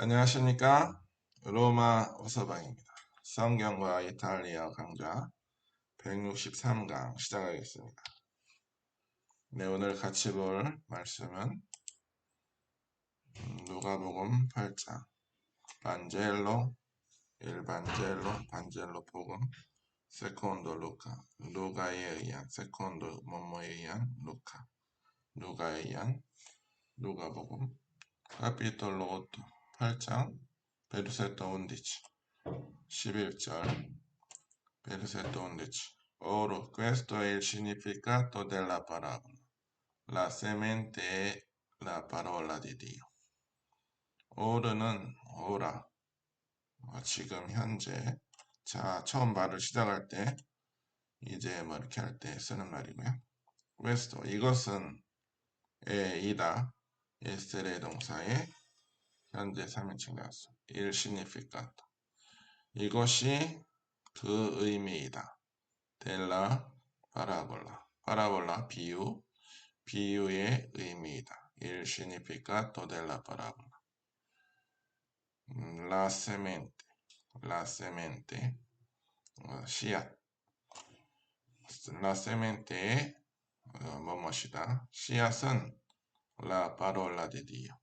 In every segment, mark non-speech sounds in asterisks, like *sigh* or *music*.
안녕하십니까? 로마 호서방입니다. 성경과 이탈리아 강좌 163강 시작하겠습니다. 네 오늘 같이 볼 말씀은 음, 누가복음 8장. 반젤로 일반젤로 반젤로 복음 세콘도 루카. 누가에 의한 세콘도 뭐뭐에 의한 루카. 누가에 의한 누가복음. 카피톨로 8 8장 베르세토 온디치 11절 베르세토 온디치 Oro questo è il significato della parabola la semente è la parola di Dio 오라 어, 지금 현재 자 처음 말을 시작할 때 이제 뭐 이렇게 할 때 쓰는 말이고요 questo 이것은 에 이다 에스테레 동사의 현재 3인칭 나왔어. il significato. 이것이 그 의미이다. della parabola. parabola 비유. 비유의 의미이다. il significato della parabola. la semente. la semente. 어, 씨앗. la semente의 어, 뭐뭇이다. 씨앗은 la parola di Dio.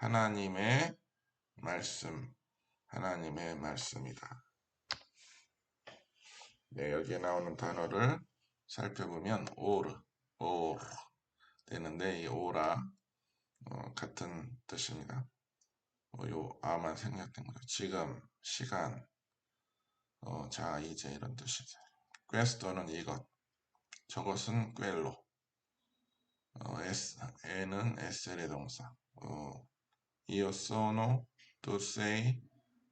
하나님의 말씀, 하나님의 말씀이다. 네, 여기에 나오는 단어를 살펴보면 오르, 오르 되는데 이 오라 어, 같은 뜻입니다. 어, 요 아만 생략된 거죠. 지금, 시간, 어, 자, 이제 이런 뜻이죠. 퀘스토는 이것, 저것은 꿰로, 어, S, 에는 에셀의 동사, 어, io sono, tu sei,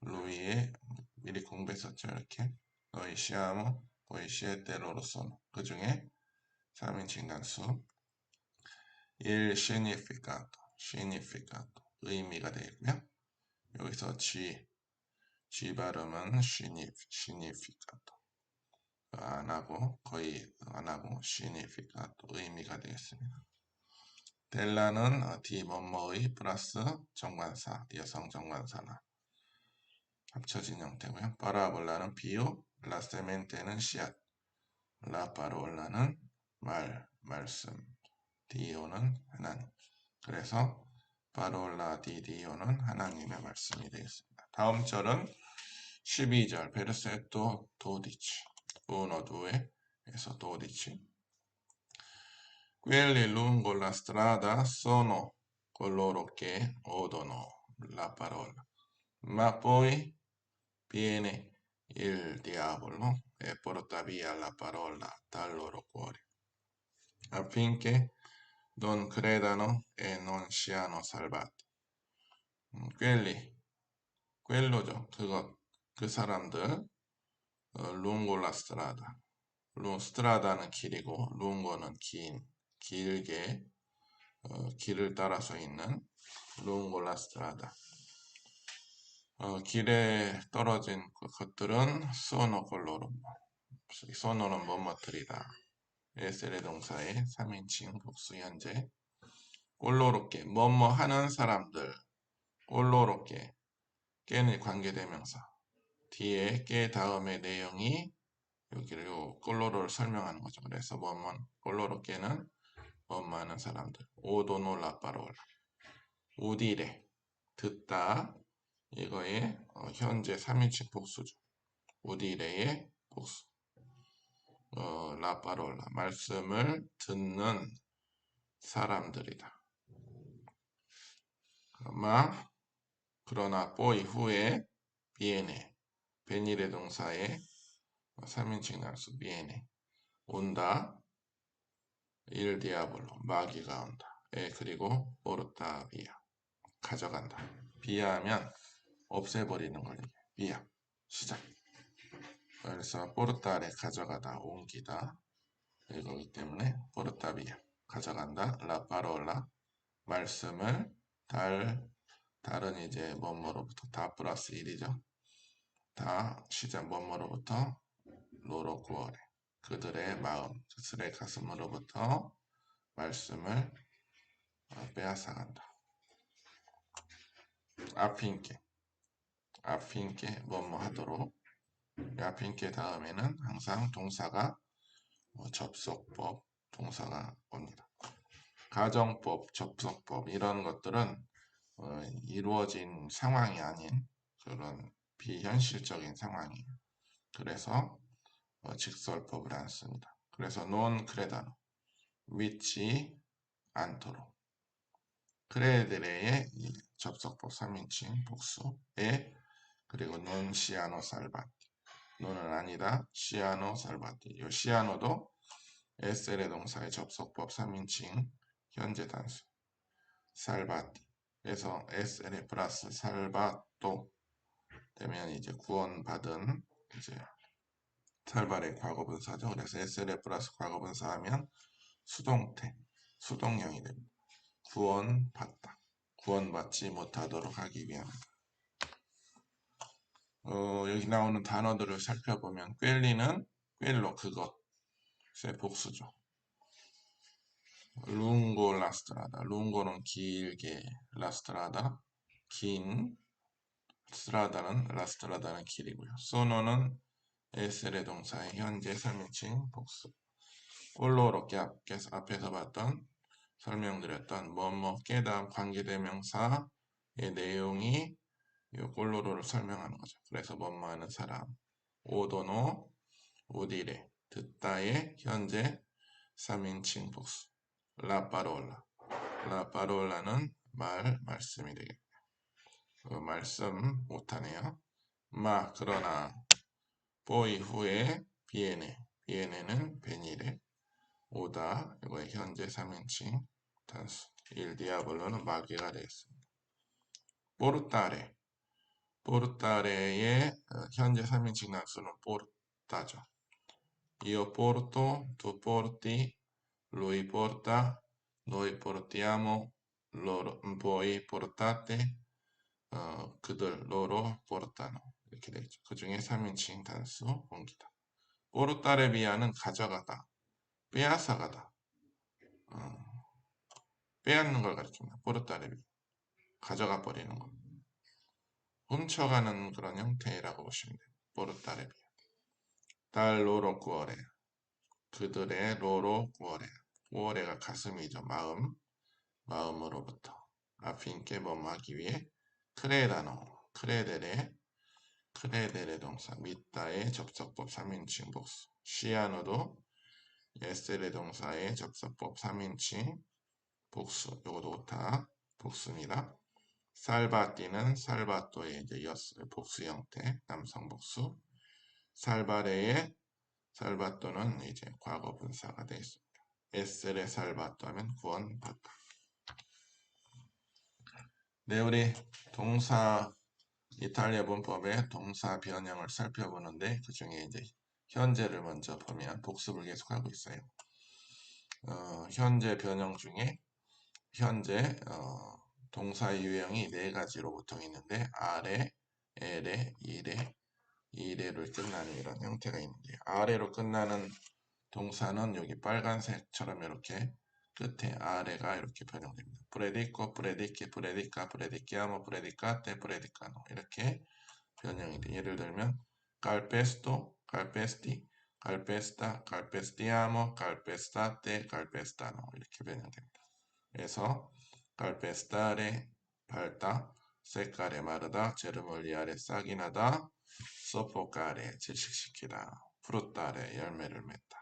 lui 미리 공부했었죠 이렇게 noi siamo, voi siete, loro sono 그 중에 3인칭 단수 il significato, significato 의미가 되고요 여기서 G, G 발음은 significato 안 하고 거의 안 하고 significato 의미가 되겠습니다 델라는 어, 디 뭐뭐의 플러스 정관사, 여성 정관사나 합쳐진 형태고요. 파라볼라는 비유, 라세멘테는 씨앗, 라파롤라는 말, 말씀, 디오는 하나님. 그래서 파롤라 디디오는 하나님의 말씀이 되겠습니다. 다음 절은 12절 베르세토 도디치, 우노 두에에서 도디치 Quelli lungo la strada sono coloro che odono la parola, ma poi viene il diavolo e porta via la parola dal loro cuore, affinché non credano e non siano salvati. quelli, quello죠. 그것, 그 사람들, 어, lungo la strada. 스트라다는 길이고, lungo는 긴, 길게 어, 길을 따라서 있는 롱골라스트라다. 어, 길에 떨어진 그 것들은 소노골로로 소노는 뭐뭐들이다. 에셀의 동사의 3인칭 복수 현재 꼴로롭게 뭐뭐 하는 사람들 꼴로롭게 깨는 관계대명사 뒤에 깨 다음의 내용이 여기를 요 꼴로로를 설명하는 거죠. 그래서 뭐뭐 꼴로롭게는 많은 사람들. 오도노라빠로라 우디레 듣다. 이거의 어, 현재 3인칭 복수죠. 우디레의 복수. 어, 라파롤라. 말씀을 듣는 사람들이다. 마 그러나 뽀 이 후에 비에네 베니레 동사의 3인칭 단수 비에네 온다 일 디아블로 마귀가 온다. 에 그리고 오르타 비아 가져간다. 비하하면 없애버리는 걸 비아 시작. 그래서 포르타레 가져가다 옮기다 이거기 때문에 포르타 비아 가져간다 라파롤라 말씀을 달 다른 이제 뭐뭐로부터 다 플러스 1이죠. 다 시작 뭐뭐로부터 로로구어레 그들의 마음, 그들의 가슴으로부터 말씀을 어, 빼앗아간다. 아핀께 아핀께 뭐뭐 하도록 아핀께 다음에는 항상 동사가 뭐 접속법 동사가 옵니다. 가정법, 접속법 이런 것들은 어, 이루어진 상황이 아닌 그런 비현실적인 상황이에요. 그래서 어, 직설법을 안 씁니다. 그래서 논 크레다노 믿지 않도록 크레데레의 접속법 3인칭 복수에 그리고 논 시아노 살바티 논은 아니다. 시아노 살바티 이 시아노도 SL의 동사의 접속법 3인칭 현재 단수. 살바티 그래서 SL의 플러스 살바또 되면 이제 구원받은 이제 살발의 과거분사죠. 그래서 SL의 플러스 과거분사 하면 수동태, 수동형이 됩니다. 구원받다. 구원받지 못하도록 하기 위함이다. 어, 여기 나오는 단어들을 살펴보면 꿰리는 꿰로 그것의 복수죠. 룽고 라스트라다. 룽고는 길게 라스트라다. 긴 스트라다는 라스트라다는 길이고요. 소노는 에스레 동사의 현재 3인칭 복수. 꼴로로게 앞에서 봤던 설명드렸던 뭐뭐 깨다 관계대명사의 내용이 이 꼴로로를 설명하는 거죠. 그래서 뭐뭐 하는 사람 오도노 오디레 듣다의 현재 3인칭 복수 라파롤라 라파롤라는 말 말씀이 되겠네요. 그 말씀 못하네요. 마 그러나 보이 후에 비에네 비에네는 베니레 오다 이거의 현재 3인칭 단수 일 디아블로는 마귀가 되겠습니다. 포르타레 포르타레의 어, 현재 3인칭 단수는 포르타죠. Io porto, tu porti, lui porta, noi portiamo, loro, voi portate, 어, 그들, loro portano 이렇게 되죠. 그 중에 3인칭 단수 옮기다. 포르타레비아는 가져가다, 빼앗아가다, 어, 빼앗는 걸 가리킵니다. 포르타레비 가져가 버리는 것. 훔쳐가는 그런 형태라고 보시면 돼요. 포르타레비아. 달 로로 구어레 그들의 로로 구어레 구어레가 가슴이죠. 마음 마음으로부터 아핀께 범하기 위해 크레다노 크레데레 크레데레 동사 미다의 접속법 3인칭 복수 시아노도 에스레 동사의 접속법 3인칭 복수 요것도 다 복수입니다. 살바띠는 살바토의 이제 여스 복수 형태 남성 복수 살바레의 살바토는 이제 과거 분사가 되어 있습니다. 에셀의 살바토 하면 구원받다. 네, 우리 동사 이탈리아 문법의 동사 변형을 살펴보는데 그 중에 이제 현재를 먼저 보면 복습을 계속하고 있어요. 어, 현재 변형 중에 현재 어, 동사 유형이 네 가지로 보통 있는데 아래, 엘에, 이래, 이래로 끝나는 이런 형태가 있는데 아래로 끝나는 동사는 여기 빨간색처럼 이렇게 끝에 아래가 이렇게 변형됩니다. 프레디코, 프레디키, 프레디카, 프레디키아모, 프레디카테, 프레디카노 이렇게 변형이 돼. 예를 들면 calpesto, calpesti, calpesta, calpestiamo, calpestate, calpestano 이렇게 변형됩니다. 그래서 calpestare, 밟다, 세카레 마르다, 제르멀리아레 싹이 나다, 소포카레 질식시키다, 프루타레 열매를 맺다.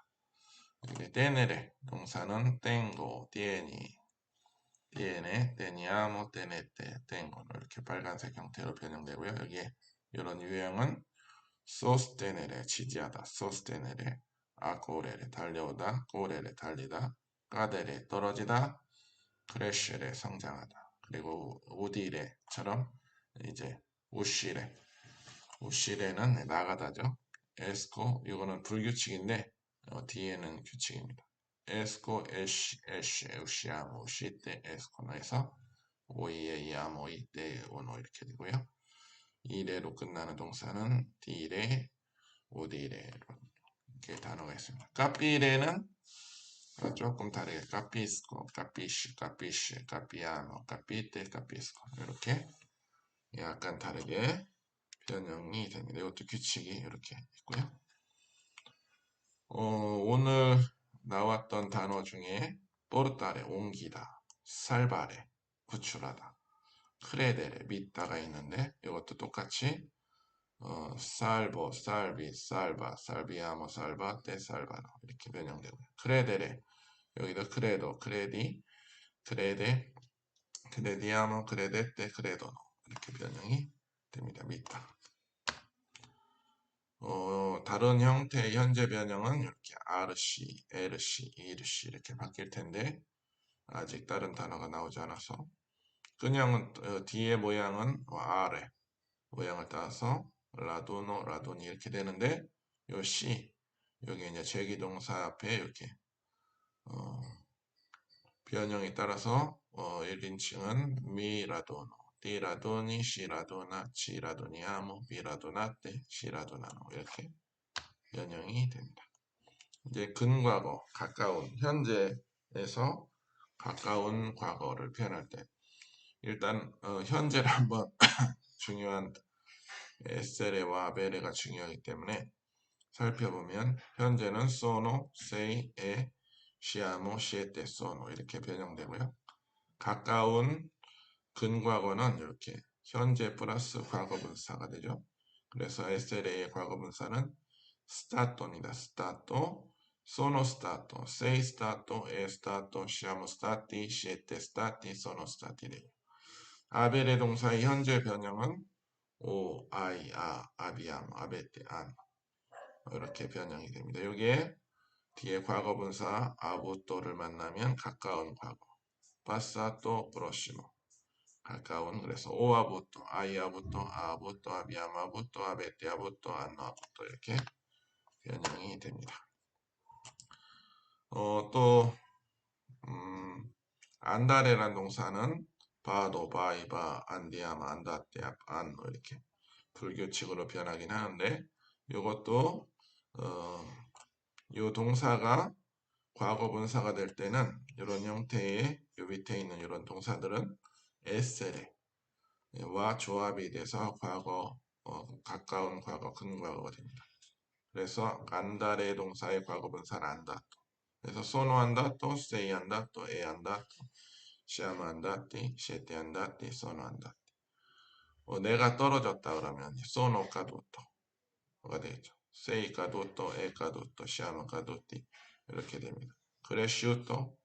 테네레 동사는 땡고, tieni, tiene, teniamo, tenete, tengo 이렇게 빨간색 형태로 변형되고요. 여기에 이런 유형은 sostenere 지지하다, sostenere, 아고레레 달려오다, 고레레 달리다, 까데레 떨어지다, 크래쉬레 성장하다. 그리고 우디레처럼 이제 우시레 우시레는 나가다죠. 에스코 이거는 불규칙인데 어, 뒤에는 규칙입니다. 에스코 에시 에시 우시아모 우시테 에스코노에서 오이에 야모 이때 오노 이렇게 되고요. 이레로 끝나는 동사는 디레 오디레로 이렇게 단어가 있습니다. 까피레는 조금 다르게 capisco, capisci, capisce, capiamo, capite, capisco 이렇게 약간 다르게 변형이 됩니다. 이것도 규칙이 이렇게 있고요. 어, 오늘 나왔던 단어 중에 포르타레 옮기다, 살바레 구출하다, 크레데레 믿다가 있는데 이것도 똑같이 어, 살보, 살비, 살바, 살비아모, 살바, 테 살바노 이렇게 변형되고요. 크레데레 여기도 크레도, 크레디, 크레데, 크레디아모, 크레데테, 크레도노 이렇게 변형이 됩니다. 믿다. 어, 다른 형태의 현재 변형은 이렇게 RC, LC, ELC 이렇게 바뀔 텐데 아직 다른 단어가 나오지 않아서. 그냥 어, 뒤에 모양은 아래 모양을 따서 라도노, 라도니 이렇게 되는데 요 C 여기 이제 제기동사 앞에 이렇게 어, 변형에 따라서 어, 1인칭은 미라도노 디라도니, 시라도나, 지라도니아모, 비라도나떼, 시라도나노 이렇게 변형이 됩니다. 이제 근과거, 가까운, 현재에서 가까운 과거를 표현할 때 일단 어, 현재를 한번 *laughs* 중요한 에세레와 베레가 중요하기 때문에 살펴보면 현재는 sono, sei, e, siamo, siete, sono 이렇게 변형되고요. 가까운 근과거는 이렇게 현재 플러스 과거분사가 되죠. 그래서 SLA의 과거분사는 stato, sono stato, sei stato, è stato, siamo stati, siete stati, sono stati 돼요. 아벨의 동사의 현재 변형은 오, 아이, 아, 아비암, 아베테, 안 이렇게 변형이 됩니다. 여기에 뒤에 과거분사 아부토를 만나면 가까운 과거 passato prossimo 가까운 그래서 오아부토, 아이아부토, 아부토, 아비아마부토, 아베티아부토, 안나부토 이렇게 변형이 됩니다. 어, 또 음, 안다레란 동사는 바도, 바이바, 안디아마, 안다떼아, 안 이렇게 불규칙으로 변하긴 하는데 이것도 어, 이 동사가 과거 분사가 될 때는 이런 형태의 요 밑에 있는 이런 동사들은 에세레와 조합이 돼서 과거 어, 가까운 과거 근과거가 됩니다. 그래서 안다레 동사의 과거 분사는 안다또 그래서 소노 안다또 세이 안다또 에 안다또 시아마 안다띠 시에테 안다띠 소노 안다띠 어, 내가 떨어졌다 그러면 소노 가도토가 되죠. 세이 가도토 에 가도토 시아마 가도띠 이렇게 됩니다. 그레시우토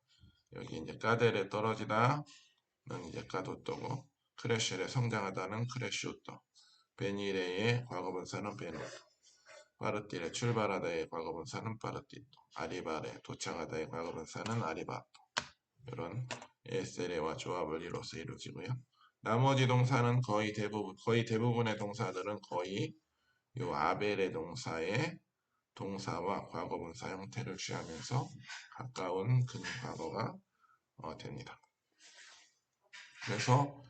여기 이제 까데레 떨어지다 는 이제 까도또고 크래쉬에 성장하다는 크래슈토 베니레의 과거분사는 베노토 파르티레 출발하다의 과거분사는 파르티토 아리바레 도착하다의 과거분사는 아리바토 이런 에세레와 조합을 이뤄서 이루어지고요. 나머지 동사는 거의 대부분 거의 대부분의 동사들은 거의 요 아벨의 동사의 동사와 과거분사 형태를 취하면서 가까운 근과거가 어, 됩니다. 그래서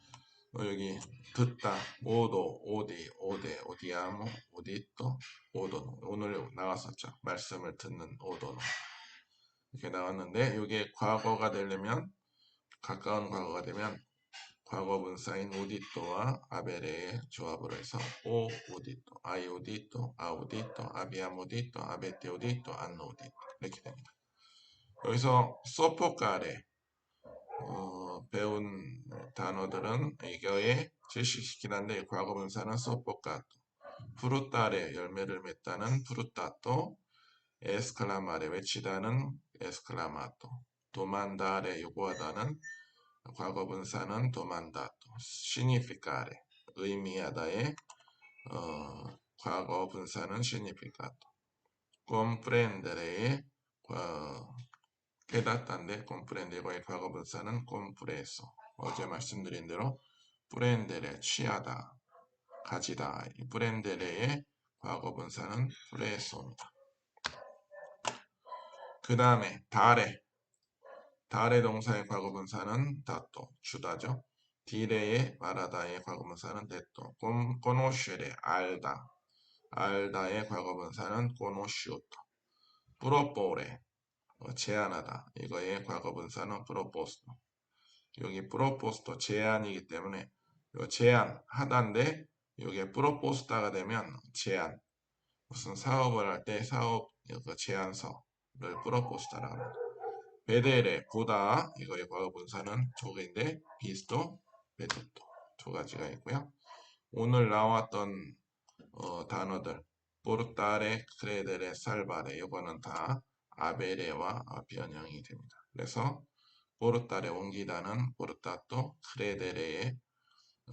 어, 여기 듣다, 오도, 오디, 오데, 오디아모, 오디또, 오도노 오늘 나왔었죠. 말씀을 듣는 오도노 이렇게 나왔는데 이게 과거가 되려면 가까운 과거가 되면 과거 분사인 오디또와 아베레의 조합을 해서 오 오디또, 아이 오디또, 아 오디또, 아비암 오디또, 아베테 오디또, 안노 오디또 이렇게 됩니다. 여기서 소포카레 어, 배운 단어들은 이거에 제시시긴 한데 과거 분사는 소포카토 프루타레 열매를 맺다는 프루타토 에스클라마레 외치다는 에스클라마토 도만다레 요구하다는 과거 분사는 도만다토 시니피카레 의미하다의 어, 과거 분사는 시니피카토 콤프렌데레의 어, 깨닫다인데 콤프렌데고의 과거분사는 콤프레소. 어제 말씀드린 대로 프렌데레 취하다 가지다. 이 프렌데레의 과거분사는 프레소입니다. 그 다음에 달에 달의 동사의 과거분사는 다또 주다죠. 디레의 말하다의 과거분사는 데또. 꼬노슈레 알다. 알다의 과거분사는 꼬노슈오토. 프로포레 어, 제안하다. 이거의 과거분사는 프로포스토. 여기 프로포스토 제안이기 때문에 요 제안 하다인데 이게 프로포스타가 되면 제안 무슨 사업을 할 때 사업 그 제안서를 프로포스타라고 합니다. 베데레 보다 이거의 과거분사는 두 개인데 비스도 베토토 두 가지가 있고요. 오늘 나왔던 어, 단어들 포르타레, 크레데레, 살바레 이거는 다 아베레와 변형이 됩니다. 그래서 포르타레 옮기다는 포르타토, 크레데레에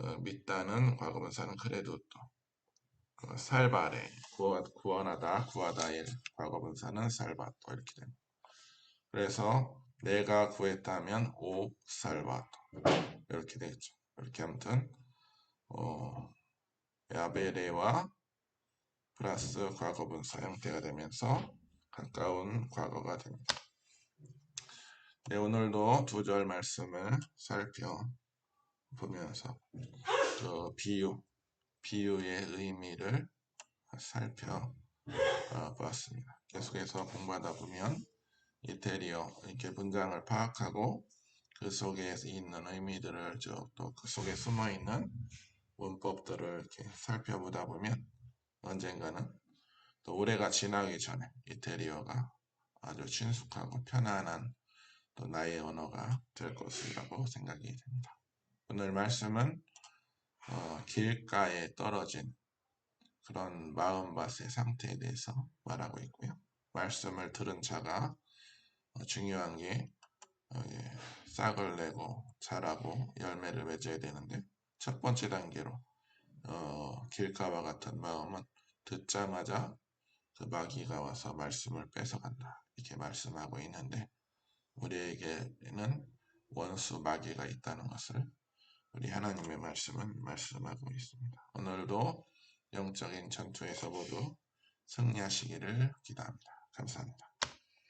어, 믿다는 과거분사는 크레두토, 어, 살바레 구원, 구원하다, 구하다의 과거분사는 살바토 이렇게 됩니다. 그래서 내가 구했다면 오 살바토 이렇게 되겠죠. 이렇게 아무튼 어, 야베레와 플러스 과거분사 형태가 되면서 가까운 과거가 됩니다. 네, 오늘도 두 절 말씀을 살펴보면서 그 비유, 비유의 의미를 살펴보았습니다. 계속해서 공부하다 보면 이태리어 이렇게 문장을 파악하고 그 속에 있는 의미들을 또그 속에 숨어 있는 문법들을 이렇게 살펴보다 보면 언젠가는 또 올해가 지나기 전에 이태리어가 아주 친숙하고 편안한 또 나의 언어가 될 것이라고 생각이 됩니다. 오늘 말씀은 어, 길가에 떨어진 그런 마음밭의 상태에 대해서 말하고 있고요. 말씀을 들은 자가 어, 중요한 게 어, 예, 싹을 내고 자라고 열매를 맺어야 되는데 첫 번째 단계로 어, 길가와 같은 마음은 듣자마자 그 마귀가 와서 말씀을 뺏어간다 이렇게 말씀하고 있는데 우리에게는 원수 마귀가 있다는 것을 우리 하나님의 말씀은 말씀하고 있습니다. 오늘도 영적인 전투에서 모두 승리하시기를 기도합니다. 감사합니다.